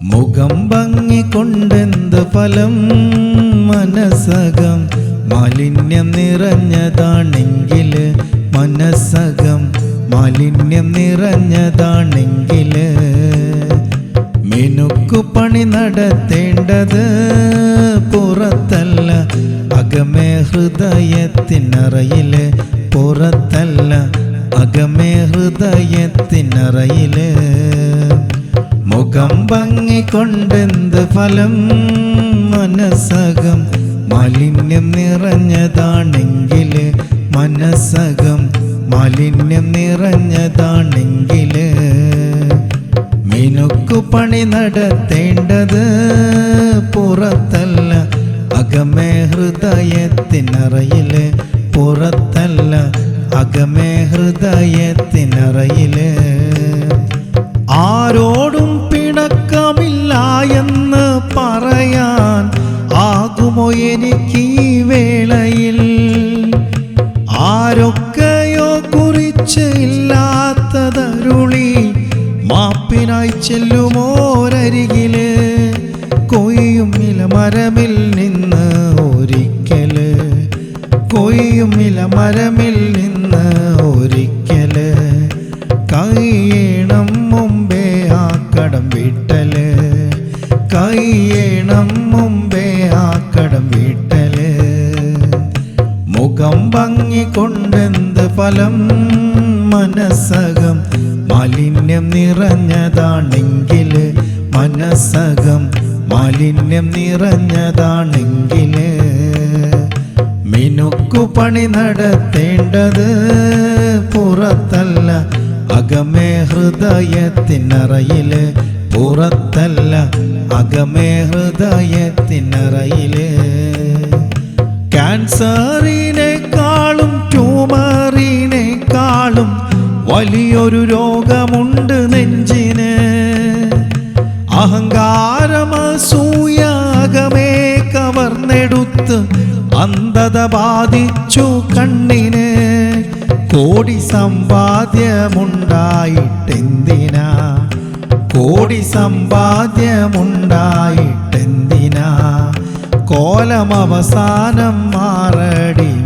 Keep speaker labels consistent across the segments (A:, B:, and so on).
A: മുഖം ഭംഗി കൊണ്ടെന്ത് ഫലം? മനസ്സകം മാലിന്യം നിറഞ്ഞതാണെങ്കിൽ മനസ്സകം മാലിന്യം നിറഞ്ഞതാണെങ്കിൽ മിനുക്കു പണി നടത്തേണ്ടത് പുറത്തല്ല. അകമേ ഹൃദയത്തിനറയിൽ പുറത്തല്ല. അകമേ ഹൃദയത്തിനറയിൽ മുഖം ഭംഗി കൊണ്ടെന്ത് ഫലം? മനസ്സകം മാലിന്യം നിറഞ്ഞതാണെങ്കിൽ മനസ്സകം മാലിന്യം നിറഞ്ഞതാണെങ്കിൽ മിനുക്കു പണി നടത്തേണ്ടത് പുറത്തല്ല. അകമേ ഹൃദയത്തിനറയിൽ പുറത്തല്ല. അകമേ ഹൃദയത്തിനറയിൽ എനിക്ക് വേളയിൽ ആരൊക്കെയോ കുറിച്ച് ഇല്ലാത്തതരുളി. മാപ്പിനായി ചെല്ലുമോരരികിൽ കൊയ്യും ഇലമരമിൽ നിന്ന് ഒരിക്കൽ. കൊയ്യും ഇലമരമിൽ നിന്ന് ഒരിക്കൽ. കയ്യേണം മുമ്പേ ആ കടം വിട്ടൽ. കൈയണം മുമ്പേ കൊണ്ടെന്ത് ഫലം? മനസ്സകം മാലിന്യം നിറഞ്ഞതാണെങ്കിൽ മനസ്സകം മാലിന്യം നിറഞ്ഞതാണെങ്കിൽ മിനുക്കു പണി നടത്തേണ്ടത് പുറത്തല്ല. അകമേ ഹൃദയത്തിനറയിൽ പുറത്തല്ല. അകമേ ഹൃദയത്തിനറയിൽ. ക്യാൻസറിനേക്കാളും ട്യൂമറിനേക്കാളും വലിയൊരു രോഗമുണ്ട് നെഞ്ചിന്. അഹങ്കാരമസൂയാകമേ കവർന്നെടുത്ത് അന്ധത ബാധിച്ചു കണ്ണിന്. കോടി സമ്പാദ്യമുണ്ടായിട്ടെന്തിനാ? കോടി സമ്പാദ്യമുണ്ടായിട്ടെന്തിനാ? കോലം അവസാനം മാറടി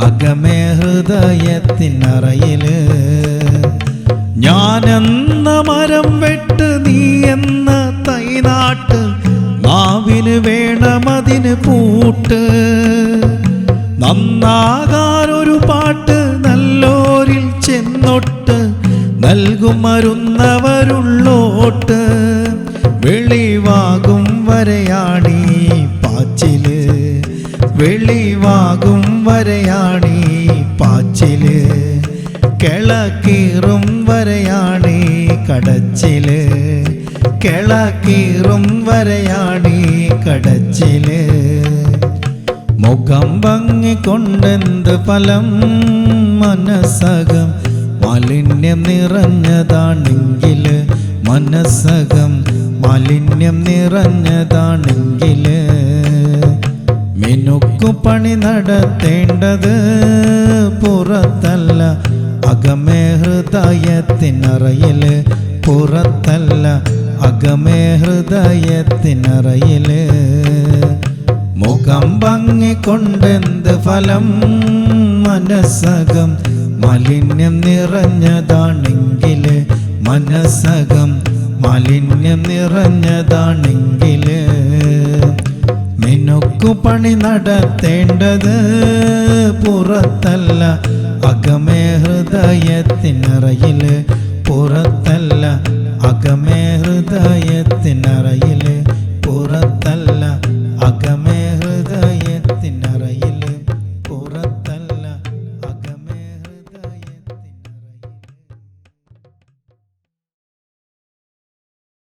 A: അകമേ ഹൃദയത്തിനറയിൽ ഞാൻ എന്ന മരം വെട്ട് നീ എന്ന തൈനാട്ട് നാവിന് വേണമതിന് പൂട്ട്. നന്നാകാനൊരു പാട്ട് നല്ലോരിൽ ചെന്നൊട്ട് നൽകും മരുന്നവരുള്ളോട്ട് വെളിവാകും വരെയാണീ പാച്ചിൽ. വെളിവാകും വരെയാണീ പാച്ചിൽ. കിളക്കീറും വരെയാണീ കടച്ചിൽ. കിളക്കീറും വരെയാണീ കടച്ചിൽ. മുഖം ഭംഗി കൊണ്ടെന്ത് ഫലം? മനസ്സകം മാലിന്യം നിറഞ്ഞതാണെങ്കിൽ മനസ്സകം മാലിന്യം നിറഞ്ഞതാണെങ്കിൽ പണി നടത്തേണ്ടത് പുറത്തല്ല. അകമേ ഹൃദയത്തിനറയിൽ പുറത്തല്ല. അകമേ ഹൃദയത്തിനറയിൽ മുഖം ഭംഗിക്കൊണ്ടെന്ത് ഫലം? മനസ്സകം മാലിന്യം നിറഞ്ഞതാണെങ്കിൽ മനസ്സകം മാലിന്യം നിറഞ്ഞതാണെങ്കിൽ പണി നടത്തേണ്ടത് പുറത്തല്ല. അകമേ ഹൃദയത്തിനറയിൽ പുറത്തല്ല. അകമേ ഹൃദയ